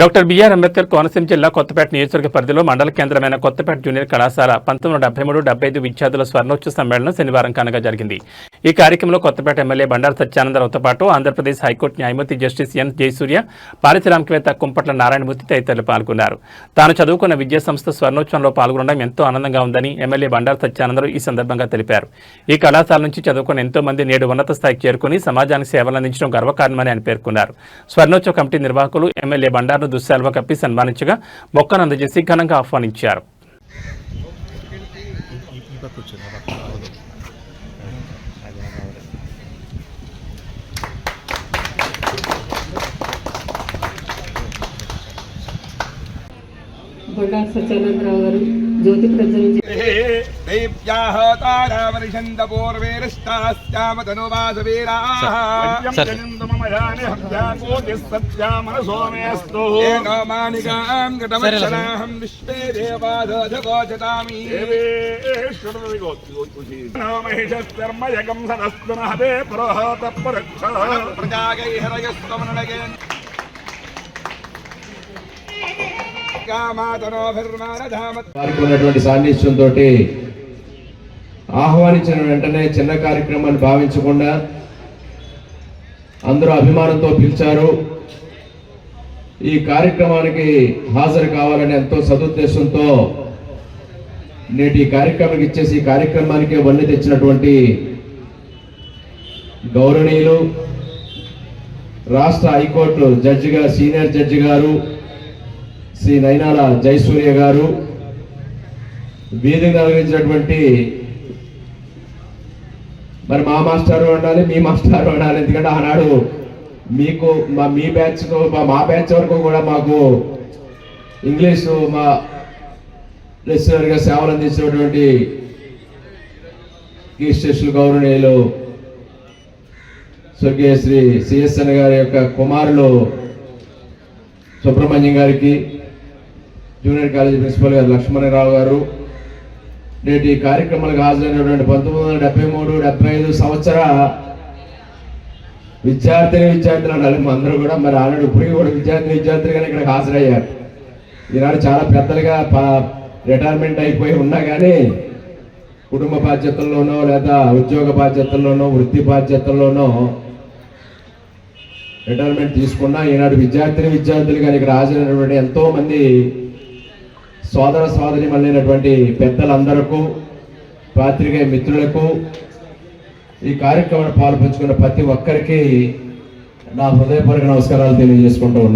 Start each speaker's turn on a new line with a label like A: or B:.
A: Doctor BR Ambedkar Konaseema జిల్లా కొత్తపేట నియోజకవర్గ పరిధిలో మండల కేంద్రమైన కొత్తపేట జూనియర్ కళాశాల పంతొమ్మిది వందల డెబ్బై మూడు డెబ్బై ఐదు విద్యార్థుల స్వర్ణోత్సవ సమ్మేళనం శనివారం కనగా జరిగింది. ఈ కార్యక్రమంలో కొత్తపేట ఎమ్మెల్యే బండారు సత్యానందరావుతో పాటు ఆంధ్రప్రదేశ్ హైకోర్టు న్యాయమూర్తి జస్టిస్ ఎన్ జయసూర్య పారిశ్రామికవేత్త కుంపట్ల నారాయణమూర్తి తదితరులు పాల్గొన్నారు. తాను చదువుకున్న విద్యా సంస్థ స్వర్ణోత్సవంలో పాల్గొనడం ఎంతో ఆనందంగా ఉందని ఎమ్మెల్యే బండారు సత్యానందరావు ఈ సందర్భంగా తెలిపారు. ఈ కళాశాల నుంచి చదువుకున్న ఎంతో మంది నేడు ఉన్నత స్థాయికి చేరుకుని సమాజానికి సేవలు అందించడం గర్వకారణమని ఆయన పేర్కొన్నారు. స్వర్ణోత్సవ కమిటీ నిర్వాహకులు ఎమ్మెల్యే పాటు దుశ్శాల్వ కప్పి సన్మానించగా మొక్కను అందజేసి ఘనంగా ఆహ్వానించారు.
B: బండారు సత్యానందరావు గారు జ్యోతి ప్రజ్వలించి
C: देव्याः तारावरिषन्दपूर्वेरष्टास्यामतनुवासवीराः येनो मानिकां गतमक्षराहं विश्वे देवादधगोचतामि
D: మహేశ్వర్మయగం సదస్వనహతే పురోహత పరక్ష
C: प्रजागैर्हरयस्त्वमनगेन् कामातनोभिर्मानधामत्
E: వారికి ఉన్నటువంటి సాన్నిధ్యంతో ఆహ్వానించిన వెంటనే చిన్న కార్యక్రమాన్ని భావించకుండా అందరూ అభిమానంతో పిలిచారు. ఈ కార్యక్రమానికి హాజరు కావాలని ఎంతో సదుద్దేశంతో నేటి ఈ కార్యక్రమానికి ఇచ్చేసి ఈ కార్యక్రమానికి వన్నీ తెచ్చినటువంటి గౌరవనీయులు రాష్ట్ర హైకోర్టు జడ్జిగా సీనియర్ జడ్జి గారు శ్రీ నైనాల జయసూర్య గారు వీధికి నిర్వహించినటువంటి మరి మా మాస్టారు ఉండాలి మీ మాస్టారు అనాలి ఎందుకంటే ఆనాడు మీకు మా మీ బ్యాచ్ మా బ్యాచ్ వరకు కూడా మాకు ఇంగ్లీషు మా లెక్చరర్గా సేవలు అందించినటువంటి ఈ గౌరవనీయులు స్వర్గీయ శ్రీ సిఎస్ఎన్ గారి యొక్క కుమారులు సుబ్రహ్మణ్యం గారికి జూనియర్ కాలేజీ ప్రిన్సిపల్ గారు లక్ష్మణరావు గారు నేటి ఈ కార్యక్రమాలకు హాజరైనటువంటి పంతొమ్మిది వందల డెబ్బై మూడు డెబ్బై ఐదు సంవత్సర విద్యార్థిని విద్యార్థులు అనాలి అందరూ కూడా మరి ఆనాడు ఇప్పటికీ కూడా విద్యార్థిని విద్యార్థులుగానే ఇక్కడికి హాజరయ్యారు. ఈనాడు చాలా పెద్దలుగా రిటైర్మెంట్ అయిపోయి ఉన్నా కానీ కుటుంబ బాధ్యతల్లోనో లేదా ఉద్యోగ బాధ్యతల్లోనో వృత్తి బాధ్యతల్లోనో రిటైర్మెంట్ తీసుకున్నా ఈనాడు విద్యార్థిని విద్యార్థులు కానీ ఇక్కడ హాజరైనటువంటి ఎంతోమంది సోదర సోదరి మళ్ళైనటువంటి పెద్దలందరకు పాత్రికేయ మిత్రులకు ఈ కార్యక్రమాన్ని పాల్పంచుకున్న ప్రతి ఒక్కరికి నా హృదయపూర్వక నమస్కారాలు తెలియజేసుకుంటూ ఉన్నాను.